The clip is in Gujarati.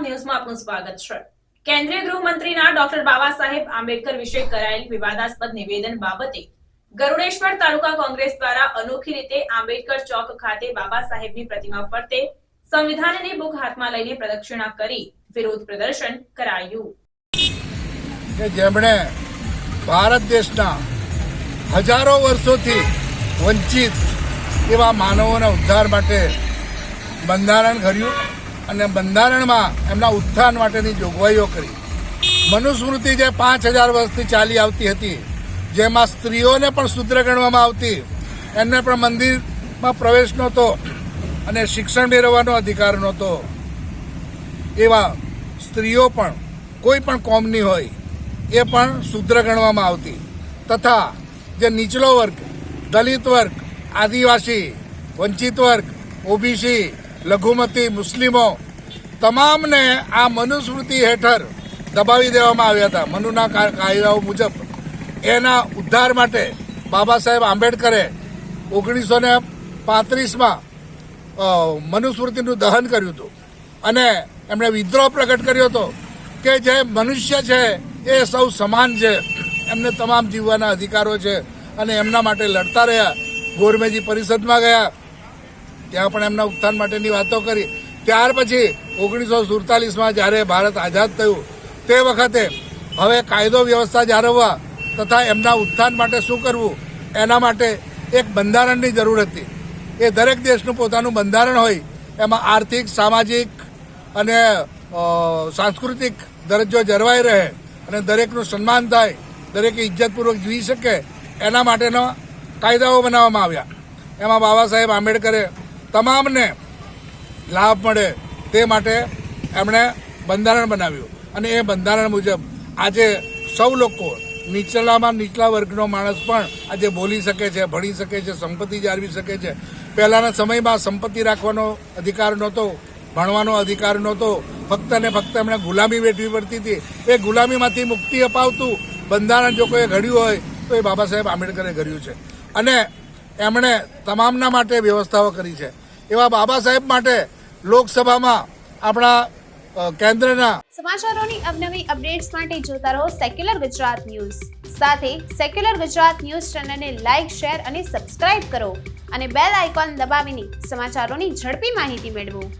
ન્યૂઝમાં આપનું સ્વાગત છે. કેન્દ્રીય ગૃહમંત્રીના ડોક્ટર બાબા સાહેબ આંબેડકર વિશે કરાયેલ વિવાદાસ્પદ નિવેદન બાબતે ગરુડેશ્વર તાલુકા કોંગ્રેસ દ્વારા અનોખી રીતે આંબેડકર ચોક ખાતે બાબા સાહેબની પ્રતિમા ફરતે સંવિધાનની બુક હાથમાં લઈને પ્રદક્ષિણા કરી વિરોધ પ્રદર્શન કરાયું. કે જેમણે ભારત દેશના હજારો વર્ષોથી વંચિત એવા માનવોના ઉદ્ધાર માટે બંધારણ કર્યું અને બંધારણમાં એમના ઉત્થાન માટેની જોગવાઈઓ કરી. મનુસ્મૃતિ જે પાંચ હજાર વર્ષથી ચાલી આવતી હતી, જેમાં સ્ત્રીઓને પણ શુદ્ર ગણવામાં આવતી, એમને પણ મંદિરમાં પ્રવેશ નહોતો અને શિક્ષણ મેળવવાનો અધિકાર નહોતો. એવા સ્ત્રીઓ પણ કોઈ પણ કોમની હોય, એ પણ શૂદ્ર ગણવામાં આવતી. તથા જે નીચલો વર્ગ, દલિત વર્ગ, આદિવાસી, વંચિત વર્ગ, ઓબીસી લઘુમતી મુસ્લિમો તમામને આ મનુસ્મૃતિ હેઠળ દબાવી દેવામાં આવ્યા હતા. મનુના કાયદાઓ મુજબ એના ઉદ્ધાર માટે બાબા સાહેબ આંબેડકરે ઓગણીસો ને પાંત્રીસમાં મનુસ્મૃતિનું દહન કર્યું હતું. અને એમણે વિદ્રોહ પ્રગટ કર્યો હતો કે જે મનુષ્ય છે એ સૌ સમાન છે. એમને તમામ જીવવાના અધિકારો છે અને એમના માટે લડતા રહ્યા. ગોરમેજી પરિષદમાં ગયા. ત્યાં પણ એમના ઉત્થાન માટેની વાતો કરી. ત્યાર પછી ઓગણીસો સુડતાલીસમાં જ્યારે ભારત આઝાદ થયું, તે વખતે હવે કાયદો વ્યવસ્થા જાળવવા તથા એમના ઉત્થાન માટે શું કરવું, એના માટે એક બંધારણની જરૂર હતી. એ દરેક દેશનું પોતાનું બંધારણ હોય, એમાં આર્થિક, સામાજિક અને સાંસ્કૃતિક દરજ્જો જળવાઈ રહે અને દરેકનું સન્માન થાય, દરેક ઇજ્જતપૂર્વક જીવી શકે, એના માટેના કાયદાઓ બનાવવામાં આવ્યા. એમાં બાબા સાહેબ આંબેડકરે તમામને લાભ મળે તે માટે એમણે બંધારણ બનાવ્યું. અને એ બંધારણ મુજબ આજે સૌ લોકો નીચલામાં નીચલા વર્ગનો માણસ પણ આજે બોલી શકે છે, ભણી શકે છે, સંપત્તિ જાળવી શકે છે. પહેલાંના સમયમાં સંપત્તિ રાખવાનો અધિકાર નહોતો, ભણવાનો અધિકાર નહોતો. ફક્ત ને ફક્ત એમણે ગુલામી વેઠવી પડતી હતી. એ ગુલામીમાંથી મુક્તિ અપાવતું બંધારણ જો કોઈએ ઘડ્યું હોય, તો એ બાબા સાહેબ આંબેડકરે ઘડ્યું છે. અને એમણે તમામના માટે વ્યવસ્થાઓ કરી છે. એવા બાબા સાહેબ માટે લોકસભામાં આપણા કેન્દ્રના સમાચારોની અવનવી અપડેટ્સ માટે જોતા રહો સેક્યુલર ગુજરાત ન્યૂઝ સાથે સેક્યુલર ગુજરાત ન્યૂઝ ચેનલને લાઇક શેર અને સબસ્ક્રાઇબ કરો અને બેલ આઇકોન દબાવીને સમાચારોની ઝડપી માહિતી મેળવો.